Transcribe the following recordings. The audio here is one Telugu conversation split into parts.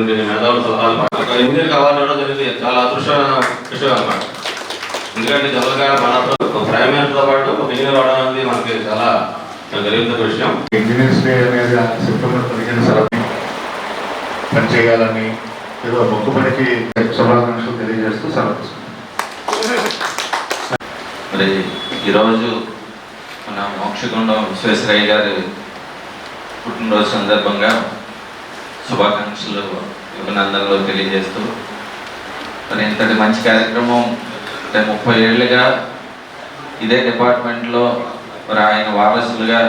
ఇచ్చినటువంటి మేధావుల సలహాలు ఇంజనీర్ ఇవ్వడం జరిగింది చాలా అదృష్టమైన విషయం అన్నమాట. ఎందుకంటే జనరల్గా మన ఒక ప్రైమరీతో పాటు ఒక ఇంజనీర్ అవడం అనేది మనకి చాలా జరిగిన విషయం. ఇంజనీర్స్ డే అనేది సెప్టెంబర్ పదిహేను సెలవు పనిచేయాలని ఏదో మొక్కుబడికి శుభాకాంక్షలు తెలియజేస్తూ సెలవు. మరి ఈరోజు మన మోక్షగుండం విశ్వేశ్వరయ్య గారి పుట్టినరోజు సందర్భంగా శుభాకాంక్షలు అభినందనలు తెలియజేస్తూ మరి ఇంతటి మంచి కార్యక్రమం అంటే ముప్పై ఏళ్ళుగా ఇదే డిపార్ట్మెంట్లో మరి ఆయన వారసులుగా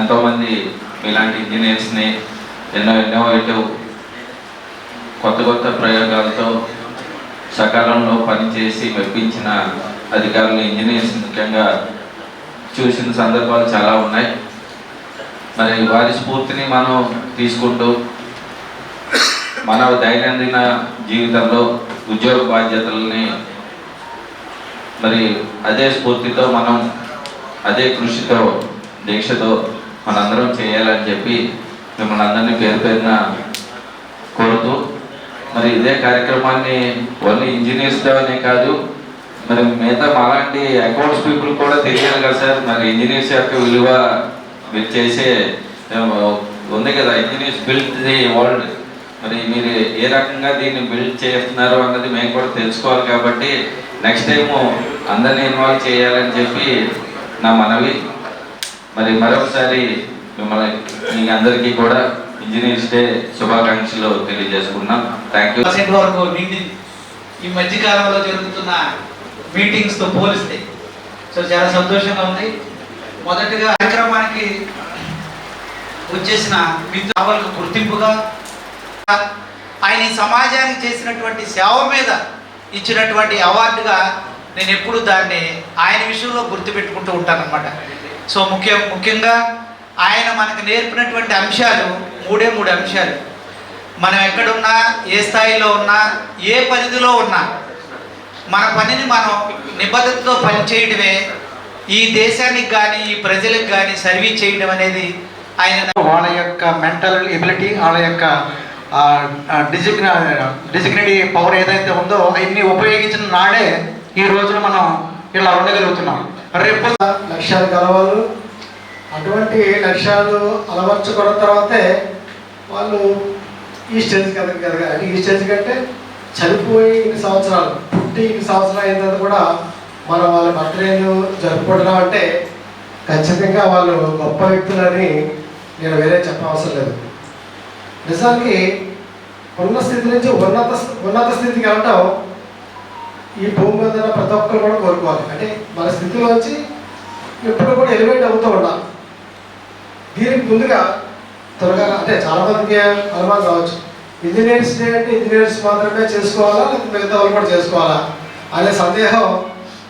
ఎంతోమంది ఇలాంటి ఇంజనీర్స్ని ఎన్నో ఇన్నోవేటివ్ కొత్త కొత్త ప్రయోగాలతో సకాలంలో పనిచేసి మెప్పించిన అధికారులు ఇంజనీర్స్ ముఖ్యంగా చూసిన సందర్భాలు చాలా ఉన్నాయి. మరి వారి స్ఫూర్తిని మనం తీసుకుంటూ మన దైనందిన జీవితంలో ఉద్యోగ బాధ్యతల్ని మరి అదే స్ఫూర్తితో మనం అదే కృషితో దీక్షతో మనందరం చేయాలని చెప్పి మిమ్మల్ని అందరినీ పేరు పేరున కోరుతూ మరి ఇదే కార్యక్రమాన్ని ఓన్లీ ఇంజనీర్స్ అనే కాదు మరి మిగతా అలాంటి అకౌంట్స్ పీపుల్ కూడా తెలియాలి కదా సార్ మరి ఇంజనీర్స్ యొక్క విలువ మీరు చేసే ఉంది కదా ఇంజనీర్స్ బిల్డ్ ది వరల్డ్ మరి మీరు ఏ రకంగా దీన్ని బిల్డ్ చేస్తున్నారు అన్నది మేము కూడా తెలుసుకోవాలి కాబట్టి నెక్స్ట్ టైం అందరినీ ఇన్వాల్వ్ చేయాలని చెప్పి నా మనవి. మరి మరొకసారి మిమ్మల్ని మీ అందరికీ కూడా ఇంజనీర్స్ డే శుభాకాంక్షలు తెలియజేసుకున్నాం థ్యాంక్ యూ వరకు మీటింగ్ ఈ మధ్య కాలంలో జరుగుతున్న మీటింగ్స్తో పోలిస్తే. సో చాలా సంతోషంగా ఉంది. మొదటగా కార్యక్రమానికి వచ్చేసిన మిత్రులకు గుర్తింపుగా ఆయన ఈ సమాజానికి చేసినటువంటి సేవ మీద ఇచ్చినటువంటి అవార్డుగా నేను ఎప్పుడు దాన్ని ఆయన విషయంలో గుర్తుపెట్టుకుంటూ ఉంటానన్నమాట. సో ముఖ్య ముఖ్యంగా ఆయన మనకు నేర్పినటువంటి అంశాలు మూడే మూడు అంశాలు. మనం ఎక్కడున్నా ఏ స్థాయిలో ఉన్నా ఏ పరిధిలో ఉన్నా మన పనిని మనం నిబద్ధతతో పనిచేయడమే ఈ దేశానికి కానీ ఈ ప్రజలకు కానీ సర్వీస్ చేయడం అనేది ఆయన వాళ్ళ యొక్క మెంటల్ ఎబిలిటీ వాళ్ళ యొక్క డిజిగ్న డిజిగ్నిటీ పవర్ ఏదైతే ఉందో అవన్నీ ఉపయోగించిన నాడే ఈ రోజున మనం ఇలా ఉండగలుగుతున్నాం. రేపు లక్ష్యాలు కలవాలి. అటువంటి లక్ష్యాలు అలవర్చుకున్న తర్వాతే వాళ్ళు ఈ స్టేజ్కి ఎదగ అంటే ఈ స్టేజ్ కంటే చనిపోయి ఇన్ని సంవత్సరాలు పుట్టి ఇన్ని సంవత్సరాలు అయిన తర్వాత కూడా మనం వాళ్ళ బర్త్డేలు జరుపుకుంటున్నాం అంటే ఖచ్చితంగా వాళ్ళు గొప్ప వ్యక్తులని నేను వేరే చెప్పవసరం లేదు. నిజానికి ఉన్న స్థితి నుంచి ఉన్నత ఉన్నత స్థితికి వెళ్ళటం ఈ భూమి మీద ఉన్న ప్రతి ఒక్కరు కూడా కోరుకోవాలి. అంటే మన స్థితిలోంచి ఎప్పుడు కూడా ఎలివేట్ అవుతూ ఉండాలి. దీనికి ముందుగా త్వరగా అంటే చాలామందికి అనుమానం రావచ్చు. ఇంజనీర్స్ డే అంటే ఇంజనీర్స్ మాత్రమే చేసుకోవాలా లేకపోతే మిగతా వాళ్ళు కూడా చేసుకోవాలా అనే సందేహం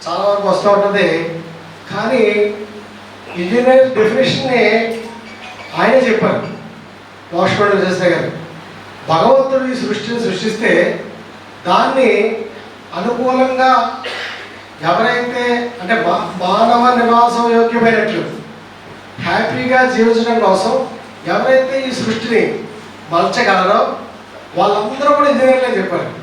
చాలా వరకు వస్తూ ఉంటుంది. కానీ ఇంజనీర్ డెఫినేషన్ని ఆయనే చెప్పారు. లక్ష్మణ్ చేస్తే గారు. భగవంతుడు ఈ సృష్టిని సృష్టిస్తే దాన్ని అనుకూలంగా ఎవరైతే అంటే మా- మానవ నివాసం యోగ్యమైనట్లు హ్యాపీగా జీవించడం కోసం ఎవరైతే ఈ సృష్టిని మలచగలరో వాళ్ళందరూ కూడా ఇంజనీర్లే చెప్పారు.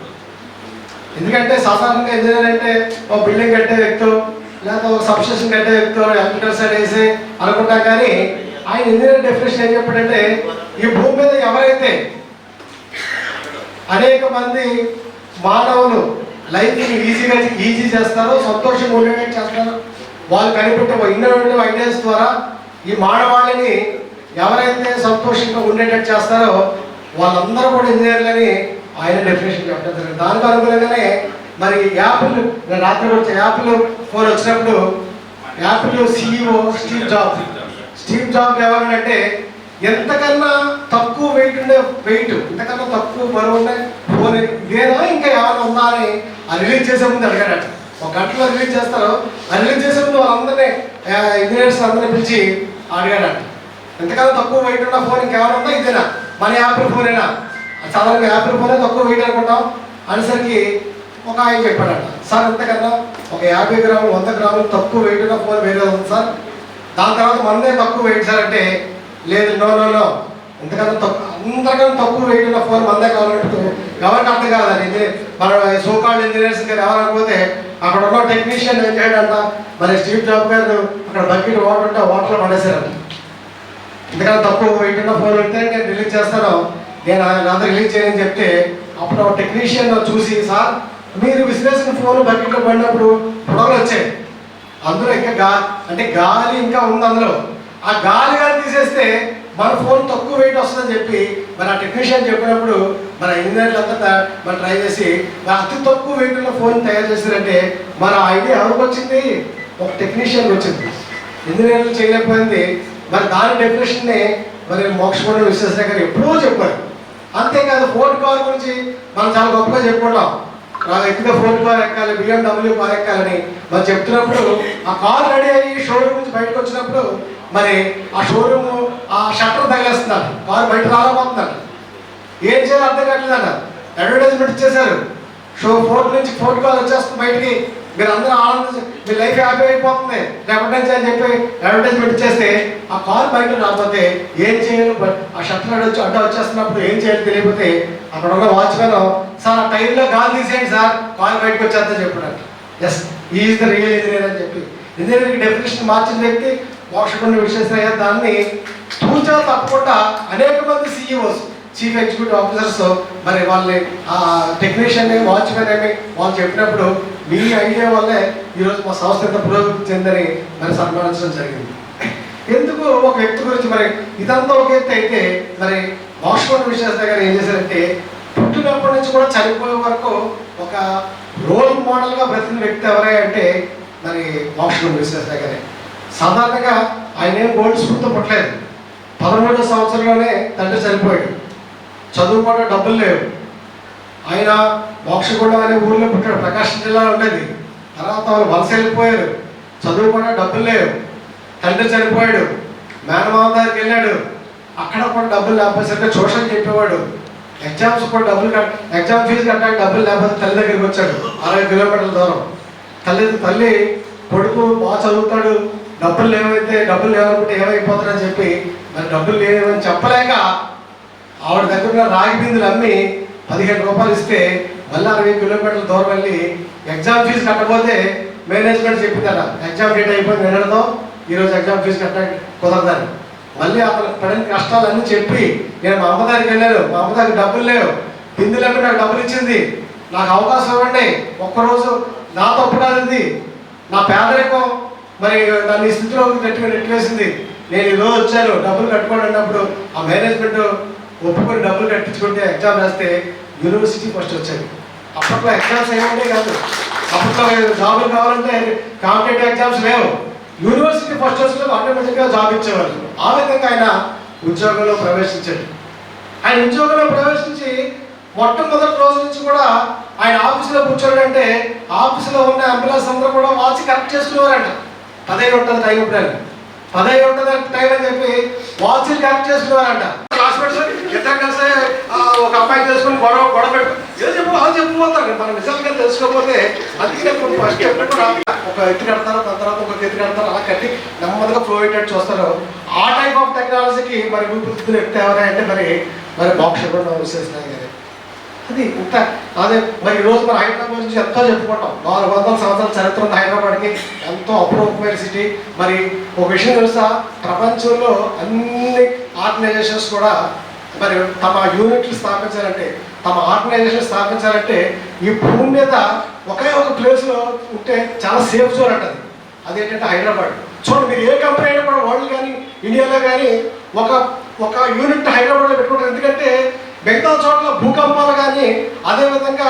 ఎందుకంటే సాధారణంగా ఇంజనీర్ అంటే ఒక బిల్డింగ్ కట్టే వ్యక్తులు లేదా ఒక సబ్స్టేషన్ కట్టే వ్యక్తులు ఎలక్ట్రికల్ సైడ్ వేసి అనుకుంటాం కానీ ఆయన ఇంజనీర్ డెఫినేషన్ ఏం చెప్పాడంటే ఈ భూమి మీద ఎవరైతే అనేక మంది మానవులు లైఫ్ని ఈజీగా ఈజీ చేస్తారో సంతోషంగా ఉండేటట్టు చేస్తారో వాళ్ళు కనిపెట్టే ఇన్నోవేటివ్ ఐడియాస్ ద్వారా ఈ మానవాళిని ఎవరైతే సంతోషంగా ఉండేటట్టు చేస్తారో వాళ్ళందరూ కూడా ఇంజనీర్లని ఆయన డెఫినేషన్ చెప్పడం జరిగింది. దానికి అనుగుణంగానే మరి యాపిల్ రాత్రి వచ్చే యాపిల్ ఫోన్ వచ్చినప్పుడు Apple CEO Steve Job Steve Job ఎవరంటే ఎంతకన్నా తక్కువ వెయిట్ ఉండే వెయిట్ ఎంతకన్నా తక్కువ బరువు ఉండే ఫోన్ లేదా ఇంకా ఏమైనా ఉందా అని రిలీజ్ చేసే ముందు అడిగాడట ఒక గంటలో రిలీజ్ చేస్తారు. ఆ రిలీజ్ చేసే ముందు వాళ్ళందరినీ ఇంజనీర్స్ అందరినీ పిలిచి అడిగాడట ఎంతకన్నా తక్కువ వెయిట్ ఉన్న ఫోన్ ఇంకేమైనా ఉందా? ఇదేనా? మన యాపిల్ ఫోనేనా చాలా యాపిల్ ఫోనే తక్కువ వెయిట్ అనుకుంటాం అనేసరికి ఒక ఆయన చెప్పాడట సార్ ఎంతకన్నా ఒక యాభై గ్రాములు వంద గ్రాములు తక్కువ వెయిట్ ఉన్న ఫోన్ వేరే ఉంది సార్. దాని తర్వాత మనదే తక్కువ వెయిట్ సార్ అంటే లేదు నో నో నో ఎంతకన్నా తక్కువ అందరికన్నా తక్కువ వెయిట్ ఉన్న ఫోన్ మందే కావాలంటూ ఎవరికి అర్థం కాదని ఇది మన సోకాల్డ్ ఇంజనీర్స్ గారు ఎవరకపోతే అక్కడ ఉన్న టెక్నీషియన్ ఏం చేయడంట? మరి స్టీవ్ జాబ్ గారు అక్కడ బకెట్ వాటర్ ఉంటే వాటర్లో పడేశారంట. ఎందుకంటే తక్కువ వెయిట్ ఉన్న ఫోన్ ఉంటే నేను రిలీజ్ చేస్తాను. నేను నాతో రిలీజ్ చేయని చెప్తే అప్పుడు ఒక టెక్నీషియన్ చూసి సార్ మీరు విశ్లేషణ ఫోన్ బకెట్లో పడినప్పుడు పొడవలు వచ్చాయి. అందులో ఇంకా గా అంటే గాలి ఇంకా ఉంది అందులో. ఆ గాలి గాలి తీసేస్తే మన ఫోన్ తక్కువ వెయిట్ వస్తుందని చెప్పి మరి ఆ టెక్నీషియన్ చెప్పినప్పుడు మన ఇంజనీర్లు అంతా మరి ట్రై చేసి మరి అతి తక్కువ వెయిట్ ఉన్న ఫోన్ తయారు చేశారంటే మన ఐడియా ఎవరికి వచ్చింది? ఒక టెక్నీషియన్కి వచ్చింది. ఇంజనీర్లు చేయలేకపోయింది. మరి దాని డెఫినేషన్ని మరి మోక్షపూర్ణ విశ్వేశ్వర గారు ఎప్పుడూ చెప్పారు. అంతేకాదు ఫోన్ కార్ గురించి మనం చాలా గొప్పగా చెప్పుకుంటాం. నాకు ఎక్కితే ఫోన్ కార్ ఎక్కాలి బిఎండబ్ల్యూ కార్ ఎక్కాలని మనం చెప్తున్నప్పుడు ఆ కార్ రెడీ అయ్యి షోరూమ్ నుంచి బయటకు వచ్చినప్పుడు మరి ఆ షోరూమ్ ఆ షట్టర్ తగిలేస్తున్నారు. కార్ బయట రాలేకపోతున్నారు. ఏం చేయాలో అర్థం కావట్లేదన్న అడ్వర్టైజ్మెంట్ ఇచ్చేశారు. షో ఫోన్ నుంచి ఫోన్ కాల్ వచ్చేస్తుంది బయటికి. మీరు అందరూ ఆనందించి మీ లైఫ్ హ్యాపీ అయిపోతుంది. రేపటి అని చెప్పి అడ్వర్టైజ్మెంట్ ఇచ్చేస్తే ఆ కార్ బయట రాకపోతే ఏం చేయాలి బట్ ఆ షట్టర్ అడ్డు వచ్చి అడ్డ వచ్చేస్తున్నప్పుడు ఏం చేయాలి తెలియకపోతే అక్కడ ఉన్న వాచ్మెన్ సార్ ఆ టైంలో గాలి తీసేయండి సార్ కార్ బయటకు వచ్చేస్తా చెప్పినట్టు S is the real engineer అని చెప్పి. ఇంజనీరింగ్ డెఫినేషన్ మార్చిన వ్యక్తి మోక్షకుండా విశ్వేశ్వరయ్య దాన్ని తూచా తప్పకుండా అనేక మంది సీఈఓస్ చీఫ్ ఎగ్జిక్యూటివ్ ఆఫీసర్స్ మరి వాళ్ళని ఆ టెక్నీషియన్ వాచ్మెన్ ఏమి వాళ్ళు చెప్పినప్పుడు మీ ఐడియా వల్లే ఈరోజు మా సంస్థ ఎంత పురోగతి చెందని మరి సన్మానించడం జరిగింది. ఎందుకు ఒక వ్యక్తి గురించి మరి ఇదంతా ఒక ఎత్తు అయితే మరి మోక్షమైన విశ్వేశ్వర దగ్గర ఏం చేశారంటే పుట్టినప్పటి నుంచి కూడా చనిపోయే వరకు ఒక రోల్ మోడల్గా బ్రతికిన వ్యక్తి ఎవరే అంటే మరి మోక్షమైన విశ్వేశ్వర దగ్గరే. సాధారణంగా ఆయన ఏం గోల్డ్ స్కూల్తో పుట్టలేదు. పదమూడో సంవత్సరంలోనే తండ్రి చనిపోయాడు. చదువుకోవడం డబ్బులు లేవు. ఆయన మోక్షగూడెం అనే ఊర్లో పుట్టాడు ప్రకాశం జిల్లాలో ఉండేది. తర్వాత వాళ్ళు వలస వెళ్ళిపోయారు. చదువుకోవడం డబ్బులు లేవు. తండ్రి చనిపోయాడు. మేనమామ దగ్గరికి వెళ్ళాడు. అక్కడ కూడా డబ్బులు లేకపోతే ట్యూషన్ చెప్పేవాడు. ఎగ్జామ్స్ కూడా డబ్బులు కట్ ఎగ్జామ్ ఫీజు కట్టడానికి డబ్బులు లేకపోతే తల్లి దగ్గరికి వచ్చాడు. అరవై కిలోమీటర్ల దూరం. తల్లి తల్లి కొడుకు బాగా చదువుతాడు. డబ్బులు లేవైతే డబ్బులు లేవనుకుంటే ఏమైపోతాడని చెప్పి మరి డబ్బులు లేవని చెప్పలేక ఆవిడ దగ్గర ఉన్న రాగి బిందులు అమ్మి పదిహేను రూపాయలు ఇస్తే మళ్ళీ అరవై కిలోమీటర్ల దూరం వెళ్ళి ఎగ్జామ్ ఫీజు కట్టకపోతే మేనేజ్మెంట్ చెప్పిందట. ఎగ్జామ్ డేట్ అయిపోయింది వినడంతో ఈరోజు ఎగ్జామ్ ఫీజు కట్ట కుదరదని. మళ్ళీ అతను పడిన కష్టాలన్నీ చెప్పి నేను మా అమ్మదారికి వెళ్ళాను మా అమ్మదారికి డబ్బులు లేవు. బిందులకు నాకు డబ్బులు ఇచ్చింది. నాకు అవకాశం ఇవ్వండి. ఒక్కరోజు నా తప్పు కాదు నా పేదరికం మరి నన్ను ఈ స్థితిలో నెట్టు నెట్టివేసింది. నేను ఈరోజు వచ్చాను డబ్బులు కట్టుకోండి అన్నప్పుడు ఆ మేనేజ్మెంట్ ఒప్పుకొని డబ్బులు కట్టించుకుంటే ఎగ్జామ్ రాస్తే యూనివర్సిటీ ఫస్ట్ వచ్చాయి అప్పట్లో ఎగ్జామ్స్ ఏమంటే కాదు. అప్పట్లో జాబులు కావాలంటే కాంపిటేటివ్ ఎగ్జామ్స్ లేవు. యూనివర్సిటీ ఫస్ట్ వచ్చిన ఆటోమేటిక్గా జాబ్ ఇచ్చేవారు ఆ విధంగా ఆయన ఉద్యోగంలో ప్రవేశించాడు. ఆయన ఉద్యోగంలో ప్రవేశించి మొట్టమొదటి రోజు నుంచి కూడా ఆయన ఆఫీసులో కూర్చోడంటే ఆఫీసులో ఉన్న అంబులెన్స్ అందరూ కూడా వాచి కరెక్ట్ చేసుకునేవారంట. పదహైదు ఉంటుంది టైం ఇప్పుడు పదహైదు ఉంటుంది టైం అని చెప్పి వాచ్లు కరెక్ట్ చేసుకునేవారంట. క్లాస్మేట్స్ ఇద్దరు కలిసి ఒక అమ్మాయి చేసుకుని గొడవ గొడవ పెట్టు ఏదో చెప్పు వాళ్ళు చెప్పిపోతారు మనం నిజంగా తెలుసుకోకపోతే అందుకే కొన్ని ఫస్ట్ ఒక ఎత్తు కడతారు దాని తర్వాత ఒక ఎత్తు కడతారు అలా కట్టి నెమ్మదిగా ఫ్లో చూస్తారు. ఆ టైప్ ఆఫ్ టెక్నాలజీకి మరి ఊపిరితిత్తులు ఎత్తే ఎవరంటే మరి మరి బాక్స్ కూడా విశ్లేషణ గారు. అది ఇంత అదే మరి ఈ రోజు మన హైదరాబాద్ గురించి ఎంతో చెప్పుకుంటాం. నాలుగు వందల సంవత్సరాల చరిత్ర ఉంది హైదరాబాద్కి ఎంతో అపురూపమైన సిటీ మరి ఒక విషయం తెలుసా? ప్రపంచంలో అన్ని ఆర్గనైజేషన్స్ కూడా మరి తమ యూనిట్లు స్థాపించాలంటే తమ ఆర్గనైజేషన్ స్థాపించాలంటే ఈ భూమి మీద ఒకే ఒక ప్లేస్లో ఉంటే చాలా సేఫ్ జోన్ అంటది. అదేంటంటే హైదరాబాద్. చూడండి మీరు ఏ కంపెనీ అయినా కూడా వరల్డ్ కానీ ఇండియాలో కానీ ఒక ఒక యూనిట్ హైదరాబాద్లో పెట్టుకుంటారు. ఎందుకంటే మిగతా చోట్ల భూకంపాలు కానీ అదేవిధంగా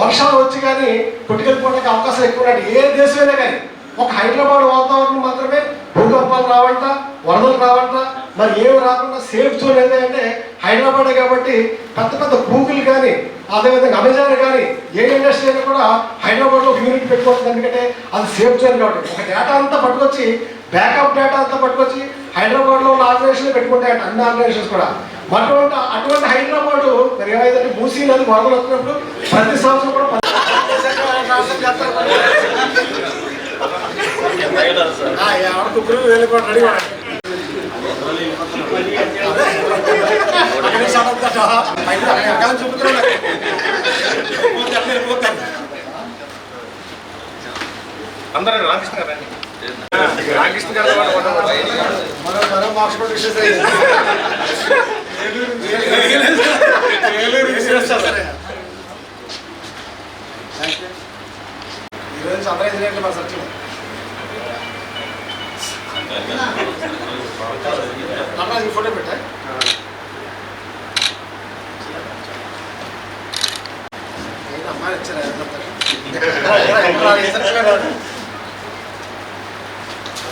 వర్షాలు వచ్చి కానీ పుట్టుకెళ్ళిపోవడానికి అవకాశం ఎక్కువ ఉన్నాయి. ఏ దేశమైనా కానీ ఒక హైదరాబాద్ వాతావరణం మాత్రమే భూకంపాలు రావట్లా వరదలు రావట్లా మరి ఏమి రాకుండా సేఫ్ జోన్ అంటే హైదరాబాద్ కాబట్టి పెద్ద పెద్ద గూగుల్ కానీ అదేవిధంగా అమెజాన్ కానీ ఏ ఇండస్ట్రీ అయినా కూడా హైదరాబాద్లో ఒక యూనిట్ పెట్టుకోవచ్చు ఎందుకంటే అది సేఫ్ జోన్ కాబట్టి. ఒక డేటా అంతా పట్టుకొచ్చి బ్యాకప్ డేటా అంతా పట్టుకొచ్చి హైదరాబాద్లో ఉన్న ఆర్గనైజేషన్ పెట్టుకుంటాయంట అన్ని ఆర్గనైజేషన్స్ కూడా. అటువంటి అటువంటి హైదరాబాద్ మరి ఏమైందంటే మూసీ నది వరదలు వచ్చినప్పుడు ప్రతి సంవత్సరం కూడా ఎవరికి ఇప్పుడు వేలు కూడా రెడీ అందరూ రామకృష్ణ గారు. రామకృష్ణ గారు. మనం మనం మార్క్స్ కూడా విషయం ఈరోజు అందరూ ఇంజనీర్లు మా సత్యం అమ్మా ఈ ఫోటో పెట్టా అమ్మా ఇచ్చారా